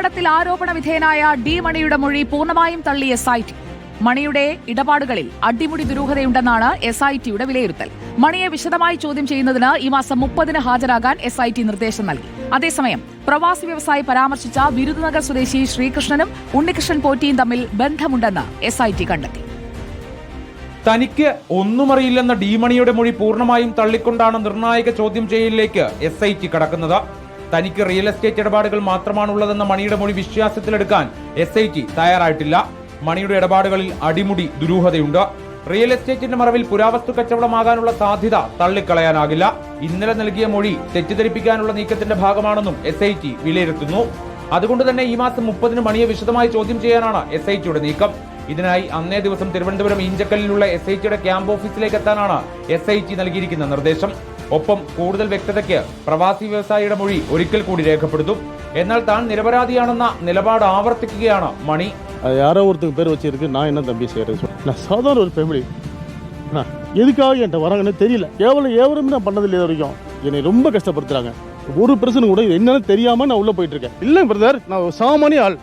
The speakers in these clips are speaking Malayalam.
സ്വർണക്കടത്തിൽ ആരോപണ വിധേയനായ ഡി മണിയുടെ മൊഴി പൂർണമായും തള്ളി എസ് ഐ ടി മണിയുടെ ഇടപാടുകളിൽ അടിമുടി ദുരൂഹതയുണ്ടെന്നാണ് എസ് ഐ ടിയുടെ വിലയിരുത്തൽ. മണിയെ വിശദമായി ചോദ്യം ചെയ്യുന്നതിന് ഈ മാസം മുപ്പതിന് ഹാജരാകാൻ എസ് ഐ ടി നിർദ്ദേശം നൽകി. അതേസമയം പ്രവാസി വ്യവസായി പരാമർശിച്ച വിരുദനഗർ സ്വദേശി ശ്രീകൃഷ്ണനും ഉണ്ണികൃഷ്ണൻ പോറ്റിയും തമ്മിൽ ബന്ധമുണ്ടെന്ന് എസ് ഐ ടി കണ്ടെത്തി. തനിക്ക് ഒന്നുമറിയില്ലെന്ന ഡിമണിയുടെ മൊഴി പൂർണമായും തള്ളിക്കൊണ്ടാണ് നിർണായക ചോദ്യം ചെയ്യലിലേക്ക് എസ് ഐ ടി കടക്കുന്നത്. തനിക്ക് റിയൽ എസ്റ്റേറ്റ് ഇടപാടുകൾ മാത്രമാണുള്ളതെന്ന മണിയുടെ മൊഴി വിശ്വാസത്തിലെടുക്കാൻ എസ് ഐ ടി തയ്യാറായിട്ടില്ല. മണിയുടെ ഇടപാടുകളിൽ അടിമുടി ദുരൂഹതയുണ്ട്. റിയൽ എസ്റ്റേറ്റിന്റെ മറവിൽ പുരാവസ്തു കച്ചവടമാകാനുള്ള സാധ്യത തള്ളിക്കളയാനാകില്ല. ഇന്നലെ നൽകിയ മൊഴി തെറ്റിദ്ധരിപ്പിക്കാനുള്ള നീക്കത്തിന്റെ ഭാഗമാണെന്നും എസ് ഐ ടി വിലയിരുത്തുന്നു. അതുകൊണ്ട് തന്നെ ഈ മാസം മുപ്പതിന് മണിയെ വിശദമായി ചോദ്യം ചെയ്യാനാണ് എസ് ഐ ടിയുടെ നീക്കം. ഇതിനായി അന്നേ ദിവസം തിരുവനന്തപുരം ഈഞ്ചക്കല്ലിലുള്ള എസ് ഐ ടിയുടെ ക്യാമ്പ് ഓഫീസിലേക്ക് എത്താനാണ് എസ് ഐ ടി നൽകിയിരിക്കുന്ന നിർദ്ദേശം. ഒപ്പം കൂടുതൽ വ്യക്തതയ്ക്ക് പ്രവാസി വ്യവസായിയുടെ മൊഴി ഒരിക്കൽ കൂടി രേഖപ്പെടുത്തും. എന്നാൽ താൻ നിരപരാധിയാണെന്ന നിലപാട് ആവർത്തിക്കുകയാണ് മണി. யாரோ ஒருத்தருக்கு பேர் வச்சிருக்கு நான் என்ன தம்பி செய்யறது நான் சாதாரண ஒரு ஃபேமிலி எதுக்காக என்கிட்ட வராங்கன்னு தெரியல எவ்வளோ ஏவரும் நான் பண்ணதில்லை இது வரைக்கும் என்னை ரொம்ப கஷ்டப்படுத்துறாங்க ஒரு பிரச்சனை கூட என்னன்னு தெரியாமல் நான் உள்ளே போயிட்டு இருக்கேன் இல்லை பிரதர் நான் சாமானிய ஆள்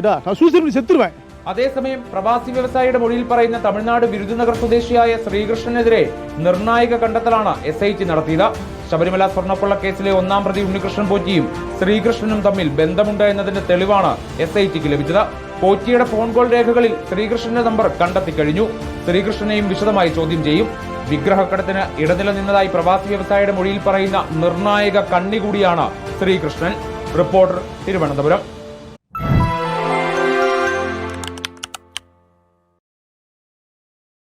இடா நான் சூசைட் செத்துருவேன் അതേസമയം പ്രവാസി വ്യവസായിയുടെ മൊഴിയിൽ പറയുന്ന തമിഴ്നാട് വിരുദുനഗർ സ്വദേശിയായ ശ്രീകൃഷ്ണനെതിരെ നിർണായക കണ്ടെത്തലാണ് എസ് ഐ ടി നടത്തിയത്. ശബരിമല സ്വർണക്കൊള്ള കേസിലെ ഒന്നാം പ്രതി ഉണ്ണികൃഷ്ണൻ പോറ്റിയും ശ്രീകൃഷ്ണനും തമ്മിൽ ബന്ധമുണ്ട് എന്നതിന്റെ തെളിവാണ് എസ് ഐ ടിക്ക് ലഭിച്ചത്. പോറ്റിയുടെ ഫോൺ കോൾ രേഖകളിൽ ശ്രീകൃഷ്ണന്റെ നമ്പർ കണ്ടെത്തി കഴിഞ്ഞു. ശ്രീകൃഷ്ണനെയും വിശദമായി ചോദ്യം ചെയ്യും. വിഗ്രഹക്കടത്തിന് ഇടനിലനിന്നതായി പ്രവാസി വ്യവസായിയുടെ മൊഴിയിൽ പറയുന്ന നിർണായക കണ്ണി കൂടിയാണ് ശ്രീകൃഷ്ണൻ. റിപ്പോർട്ടർ തിരുവനന്തപുരം.